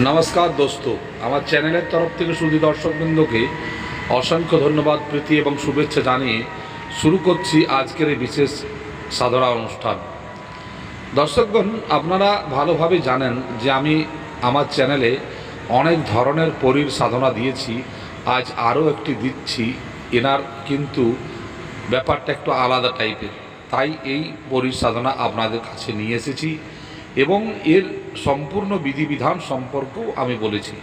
নমস্কার দোস্ত। আমার চ্যানেলের তরফ থেকে শুধু দর্শকবৃন্দকে অসংখ্য ধন্যবাদ, প্রীতি এবং শুভেচ্ছা জানিয়ে শুরু করছি আজকের এই বিশেষ সাধনা অনুষ্ঠান। দর্শকগণ, আপনারা ভালোভাবে জানেন যে আমি আমার চ্যানেলে অনেক ধরনের পরীর সাধনা দিয়েছি, আজ আরও একটি দিচ্ছি। এনার কিন্তু ব্যাপারটা একটু আলাদা টাইপের তাই এই পরীর সাধনা আপনাদের কাছে নিয়ে এসেছি। এবং এর সম্পূর্ণ বিধিবিধান সম্পর্কেও আমি বলেছি।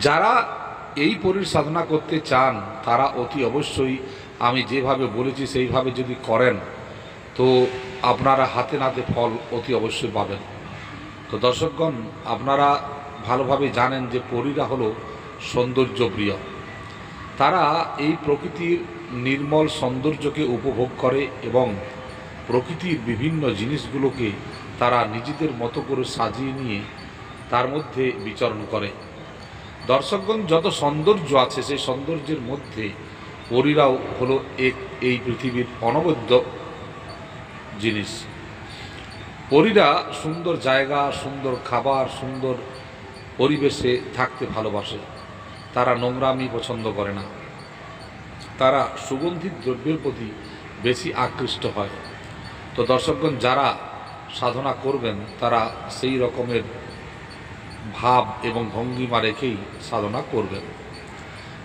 যারা এই পরীর সাধনা করতে চান, তারা অতি অবশ্যই আমি যেভাবে বলেছি, সেইভাবে যদি করেন, তো আপনারা হাতে নাতে ফল অতি অবশ্যই পাবেন। তো দর্শকগণ, আপনারা ভালোভাবে জানেন যে পরীরা হলো সৌন্দর্য প্রিয় তারা এই প্রকৃতির নির্মল সৌন্দর্যকে উপভোগ করে এবং প্রকৃতির বিভিন্ন জিনিসগুলোকে তারা নিজেদের মতো করে সাজিয়ে নিয়ে তার মধ্যে বিচরণ করে। দর্শকগণ যত সৌন্দর্য আছে, সেই সৌন্দর্যের মধ্যে পরীরাও হলো এক এই পৃথিবীর অনবদ্য জিনিস। পরীরা সুন্দর জায়গা, সুন্দর খাবার, সুন্দর পরিবেশে থাকতে ভালোবাসে। তারা নোংরামি পছন্দ করে না। তারা সুগন্ধিত দ্রব্যের প্রতি বেশি আকৃষ্ট হয়। তো দর্শকগণ, যারা সাধনা করবেন, তারা সেই রকমের ভাব এবং ভঙ্গিমা রেখেই সাধনা করবেন।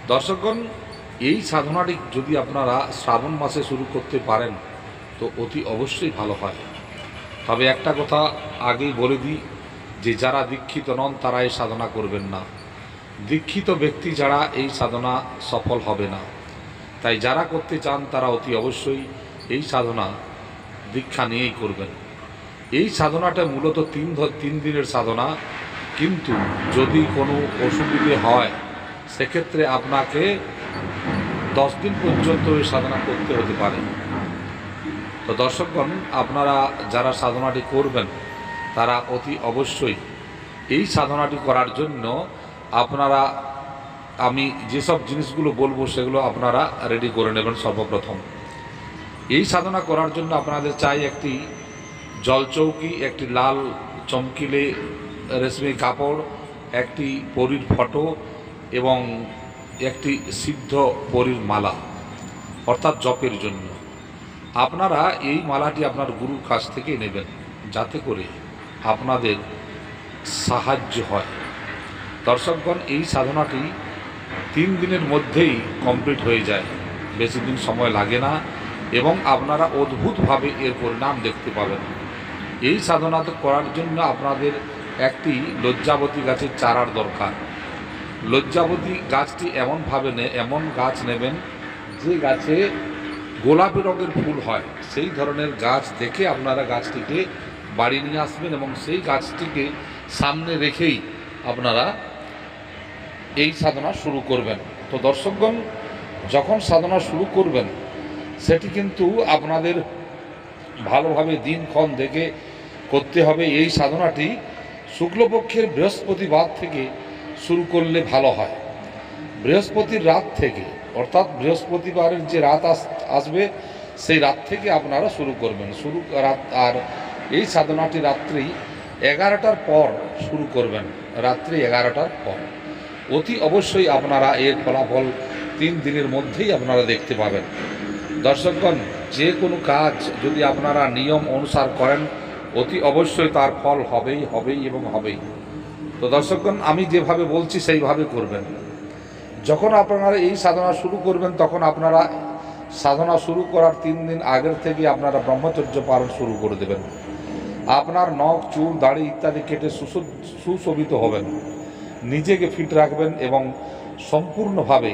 দর্শকগণ, এই সাধনাটি যদি আপনারা শ্রাবণ মাসে শুরু করতে পারেন, তো অতি অবশ্যই ভালো হয়। তবে একটা কথা আগেই বলে দিই, যে যারা দীক্ষিত নন, তারা এই সাধনা করবেন না। দীক্ষিত ব্যক্তি যারা, এই সাধনা সফল হবে না। তাই যারা করতে চান, তারা অতি অবশ্যই এই সাধনা দীক্ষা নিয়েই করবেন। এই সাধনাটা মূলত তিন তিন দিনের সাধনা। কিন্তু যদি কোনো অসুবিধে হয়, সেক্ষেত্রে আপনাকে দশ দিন পর্যন্ত এই সাধনা করতে হতে পারে। তো দর্শকগণ, আপনারা যারা সাধনাটি করবেন, তারা অতি অবশ্যই এই সাধনাটি করার জন্য আপনারা, আমি যেসব জিনিসগুলো বলব, সেগুলো আপনারা রেডি করে নেবেন সর্বপ্রথম। এই সাধনা করার জন্য আপনাদের চাই একটি জলচৌকি একটি লাল চমকিলে রেশমি কাপড়, একটি পরীর ফটো এবং একটি সিদ্ধ পরীর মালা, অর্থাৎ জপের জন্য। আপনারা এই মালাটি আপনার গুরুর কাছ থেকে নেবেন, যাতে করে আপনাদের সাহায্য হয়। দর্শকগণ, এই সাধনাটি তিন দিনের মধ্যেই কমপ্লিট হয়ে যায়। বেশি দিন সময় লাগে না। এবং আপনারা অদ্ভুতভাবে এর পরিণাম দেখতে পাবেন। এই সাধনা করার জন্য আপনাদের একটি লজ্জাবতী গাছের চারার দরকার। লজ্জাবতী গাছটি এমনভাবে নে, এমন গাছ নেবেন, যে গাছে গোলাপি রঙের ফুল হয়, সেই ধরনের গাছ দেখে আপনারা গাছটিকে বাড়ি নিয়ে আসবেন এবং সেই গাছটিকে সামনে রেখেই আপনারা এই সাধনা শুরু করবেন। তো দর্শকগণ, যখন সাধনা শুরু করবেন সেটি কিন্তু আপনাদের ভালোভাবে দিনক্ষণ দেখে করতে হবে। এই সাধনাটি শুক্লপক্ষের বৃহস্পতিবার থেকে শুরু করলে ভালো হয়। বৃহস্পতির রাত থেকে, অর্থাৎ বৃহস্পতিবারের যে রাত আস- আসবে, সেই রাত থেকে আপনারা শুরু করবেন। শুরু রাত, আর এই সাধনাটি রাত্রি এগারোটার পর শুরু করবেন। রাত্রি এগারোটার পর। অতি অবশ্যই আপনারা এর ফলাফল তিন দিনের মধ্যেই আপনারা দেখতে পাবেন। দর্শকগণ, যে কোনো কাজ যদি আপনারা নিয়ম অনুসার করেন, অতি অবশ্যই তার ফল হবেই হবেই এবং হবেই। তো দর্শকগণ, আমি যেভাবে বলছি সেইভাবে করবেন। যখন আপনারা এই সাধনা শুরু করবেন, তখন আপনারা সাধনা শুরু করার তিন দিন আগের থেকে আপনারা ব্রহ্মচর্য পালন শুরু করে দেবেন। আপনার নখ, চুল, দাড়ি ইত্যাদি কেটে সুশোভিত হবেন। নিজেকে ফিট রাখবেন এবং সম্পূর্ণভাবে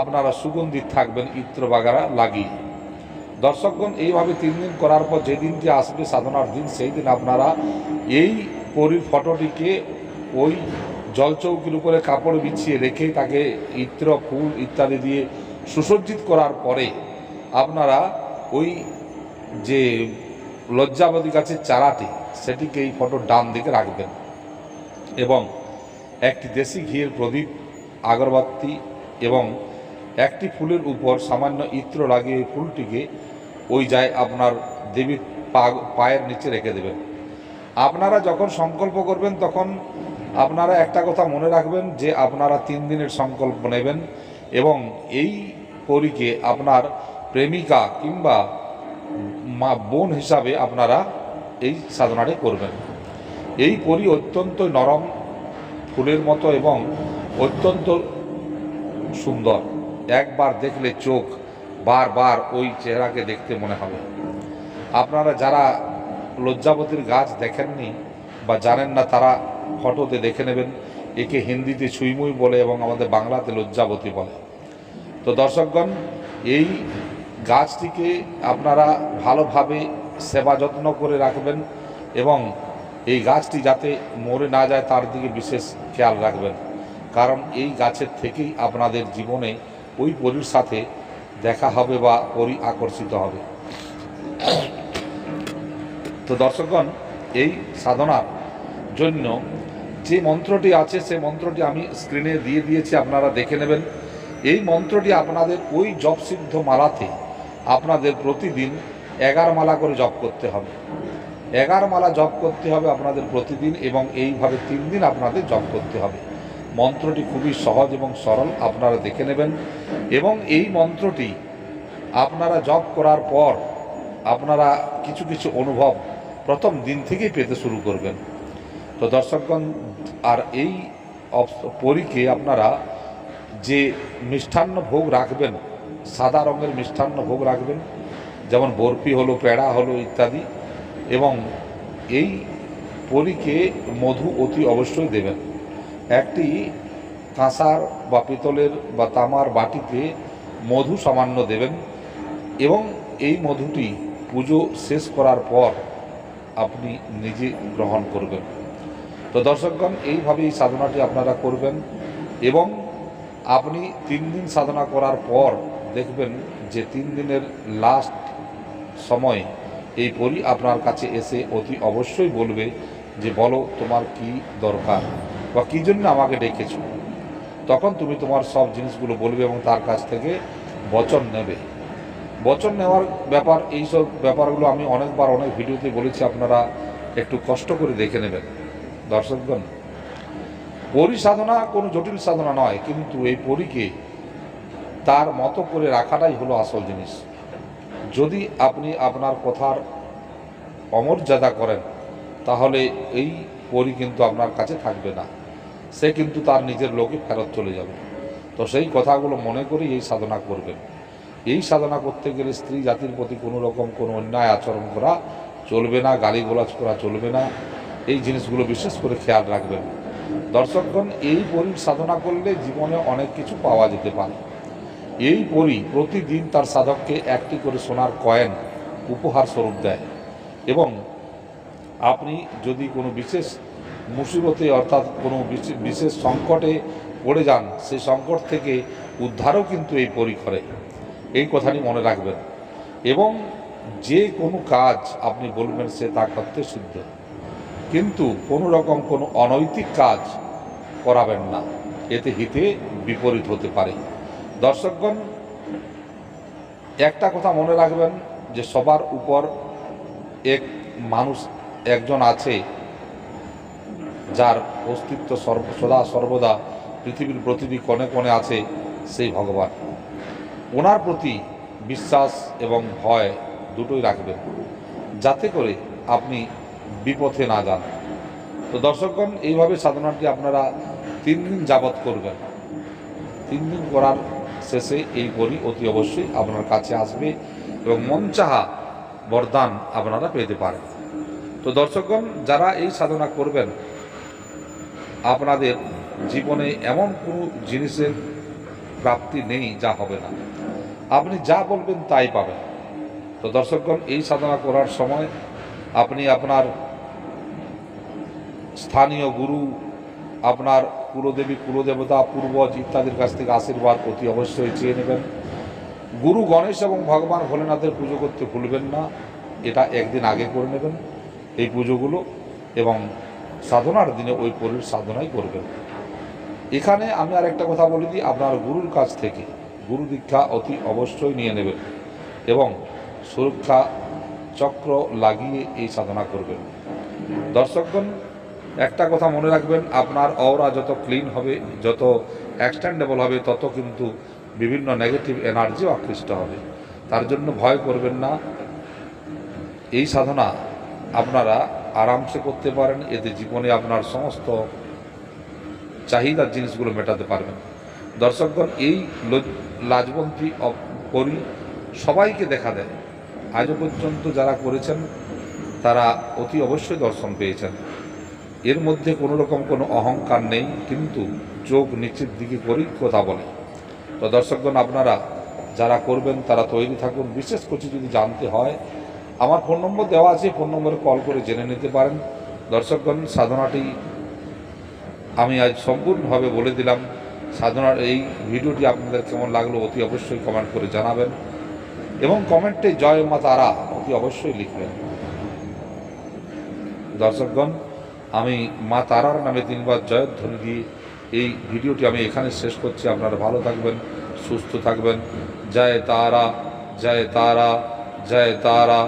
আপনারা সুগন্ধিত থাকবেন ইত্র বাগারা লাগিয়ে। দর্শকগণ, এইভাবে তিন দিন করার পর যে দিনটি আসবে, সাধনার দিন, সেই দিন আপনারা এই পরীর ফটোটিকে ওই জলচৌকির উপরে কাপড় বিছিয়ে রেখে তাকে ইত্র, ফুল ইত্যাদি দিয়ে সুসজ্জিত করার পরে আপনারা ওই যে লজ্জাবতী গাছের চারাটি, সেটিকে এই ফটোর ডান দিকে রাখবেন এবং একটি দেশি ঘিয়ের প্রদীপ, আগরবাতি এবং একটি ফুলের উপর সামান্য ইত্র লাগিয়ে ফুলটিকে ওই যায় আপনার দেবীর পায়ের নিচে রেখে দেবেন। আপনারা যখন সংকল্প করবেন, তখন আপনারা একটা কথা মনে রাখবেন যে আপনারা তিন দিনের সংকল্প নেবেন এবং এই পরীকে আপনার প্রেমিকা কিংবা মা বোন হিসাবে আপনারা এই সাধনাটি করবেন। এই পরি অত্যন্ত নরম ফুলের মতো এবং অত্যন্ত সুন্দর। একবার দেখলে চোখ বারবার ওই চেহারাকে দেখতে মনে হবে। আপনারা যারা লজ্জাবতীর গাছ দেখেননি বা জানেন না, তারা ফটোতে দেখে নেবেন। একে হিন্দিতে ছুইমুই বলে এবং আমাদের বাংলাতে লজ্জাবতী বলে। তো দর্শকগণ, এই গাছটিকে আপনারা ভালোভাবে সেবা যত্ন করে রাখবেন এবং এই গাছটি যাতে মরে না যায়, তার দিকে বিশেষ খেয়াল রাখবেন। কারণ এই গাছের থেকেই আপনাদের জীবনে ওই পরীর সাথে দেখা হবে বা পরি আকর্ষিত হবে। তো দর্শকগণ, এই সাধনার জন্য যে মন্ত্রটি আছে সেই মন্ত্রটি আমি স্ক্রিনে দিয়ে দিয়েছি, আপনারা দেখে নেবেন। এই মন্ত্রটি আপনাদের ওই জপসিদ্ধ মালাতে আপনাদের প্রতিদিন এগারো মালা করে জপ করতে হবে। এগারো মালা জপ করতে হবে আপনাদের প্রতিদিন এবং এইভাবে তিন দিন আপনাদের জপ করতে হবে। মন্ত্রটি খুবই সহজ এবং সরল, আপনারা দেখে নেবেন। এবং এই মন্ত্রটি আপনারা জপ করার পর আপনারা কিছু কিছু অনুভব প্রথম দিন থেকেই পেতে শুরু করবেন। তো দর্শকগণ, আর এই পরীকে আপনারা যে মিষ্টান্ন ভোগ রাখবেন, সাদা রঙের মিষ্টান্ন ভোগ রাখবেন, যেমন বরফি হলো, পেড়া হলো ইত্যাদি, এবং এই পরীকে মধু অতি অবশ্যই দেবেন। একটি কাঁসার বা পিতলের বা তামার বাটিতে মধু সামান্য দেবেন এবং এই মধুটি পুজো শেষ করার পর আপনি নিজে গ্রহণ করবেন। তো দর্শকগণ এইভাবে এই সাধনাটি আপনারা করবেন এবং আপনি তিন দিন সাধনা করার পর দেখবেন যে তিন দিনের লাস্ট সময় এই পরি আপনার কাছে এসে অতি অবশ্যই বলবে যে, বলো তোমার কি দরকার? বা কী জন্য আমাকে ডেকেছো। তখন তুমি তোমার সব জিনিসগুলো বলবে এবং তার কাছ থেকে বচন নেবে। বচন নেওয়ার ব্যাপার, এইসব ব্যাপারগুলো আমি অনেকবার অনেক ভিডিওতে বলেছি, আপনারা একটু কষ্ট করে দেখে নেবেন। দর্শকগণ, পরি সাধনা কোনো জটিল সাধনা নয়, কিন্তু এই পরীকে তার মতো করে রাখাটাই হলো আসল জিনিস। যদি আপনি আপনার কথার অমর্যাদা করেন, তাহলে এই পরি কিন্তু আপনার কাছে থাকবে না। সে কিন্তু তার নিজের লোকে ফেরত চলে যাবে। তো সেই কথাগুলো মনে করেই এই সাধনা করবেন। এই সাধনা করতে গেলে স্ত্রী জাতির প্রতি কোনো রকম কোনো অন্যায় আচরণ করা চলবে না, গালিগোলাজ করা চলবে না। এই জিনিসগুলো বিশেষ করে খেয়াল রাখবেন। দর্শকগণ, এই পরীর সাধনা করলে জীবনে অনেক কিছু পাওয়া যেতে পারে। এই পরী প্রতিদিন তার সাধককে একটি করে সোনার কয়েন উপহার স্বরূপ দেয় এবং আপনি যদি কোনো বিশেষ মুসিবতে অর্থাৎ কোনো বিশে- বিশেষ সংকটে পড়ে যান, সেই সংকট থেকে উদ্ধারও কিন্তু এই পরী করে এই কথাটি মনে রাখবেন। এবং যে কোনো কাজ আপনি বলবেন সে তা করতে সিদ্ধ। কিন্তু কোনো রকম কোনো অনৈতিক কাজ করাবেন না। এতে হিতে বিপরীত হতে পারে। দর্শকগণ, একটা কথা মনে রাখবেন যে সবার উপর এক মানুষ একজন আছে যার অস্তিত্ব সর্ব, সদা সর্বদা পৃথিবীর প্রতিটি কোণে কোণে আছে সেই ভগবান। ওনার প্রতি বিশ্বাস এবং ভয় দুটোই রাখবেন, যাতে করে আপনি বিপথে না যান। তো দর্শকগণ, এইভাবে সাধনাটি আপনারা তিন দিন যাবৎ করবেন। তিন দিন করার শেষে এই বড়ি অতি অবশ্যই আপনার কাছে আসবে এবং মন চাহা বরদান আপনারা পেতে পারেন। তো দর্শকগণ, যারা এই সাধনা করবেন, আপনাদের জীবনে এমন কোনো জিনিসের প্রাপ্তি নেই যা হবে না। আপনি যা বলবেন তাই পাবেন। তো দর্শকগণ, এই সাধনা করার সময় আপনি আপনার স্থানীয় গুরু, আপনার কুলদেবী, কুলদেবতা, পূর্বজ ইত্যাদির কাছ থেকে আশীর্বাদ অতি অবশ্যই চেয়ে নেবেন। গুরু গণেশ এবং ভগবান ভোলেনাথের পুজো করতে ভুলবেন না, এটা একদিন আগে করে নেবেন। এই পুজোগুলো এবং সাধনার দিনে ওই পরীর সাধনাই করবেন। এখানে আমি আর একটা কথা বলে দিই, আপনার গুরুর কাছ থেকে গুরু দীক্ষা অতি অবশ্যই নিয়ে নেবেন এবং সুরক্ষা চক্র লাগিয়ে এই সাধনা করবেন। দর্শকগণ, একটা কথা মনে রাখবেন, আপনার অওরা যত ক্লিন হবে, যত এক্সটেন্ডেবল হবে, তত কিন্তু বিভিন্ন নেগেটিভ এনার্জিও আকৃষ্ট হবে। তার জন্য ভয় করবেন না। এই সাধনা আপনারা আরামসে করতে পারেন, এতে জীবনে আপনার সমস্ত চাহিদার জিনিসগুলো মেটাতে পারবেন। দর্শকগণ, এই লাজবন্তী পরি সবাইকে দেখা দেয়। আজও পর্যন্ত যারা করেছেন, তারা অতি অবশ্যই দর্শন পেয়েছেন। এর মধ্যে কোনো রকম কোনো অহংকার নেই, কিন্তু চোখ নিচের দিকে করি কথা বলে। তো দর্শকগণ, আপনারা যারা করবেন, তারা তৈরি থাকুন। বিশেষ কিছু যদি জানতে হয় আমার ফোন নম্বর দেওয়া আছে, ফোন নম্বরে কল করে জেনে নিতে পারেন। দর্শকগণ, সাধনাটি আমি আজ সম্পূর্ণভাবে বলে দিলাম। সাধনার এই ভিডিওটি আপনাদের কেমন লাগল অতি অবশ্যই কমেন্ট করে জানাবেন এবং কমেন্টে জয় মা তারা অতি অবশ্যই লিখবেন। দর্শকগণ, আমি মা তারার নামে তিনবার জয়ধ্বনি দিয়ে এই ভিডিওটি আমি এখানে শেষ করছি। আপনারা ভালো থাকবেন, সুস্থ থাকবেন। জয় তারা জয় তারা জয় তারা।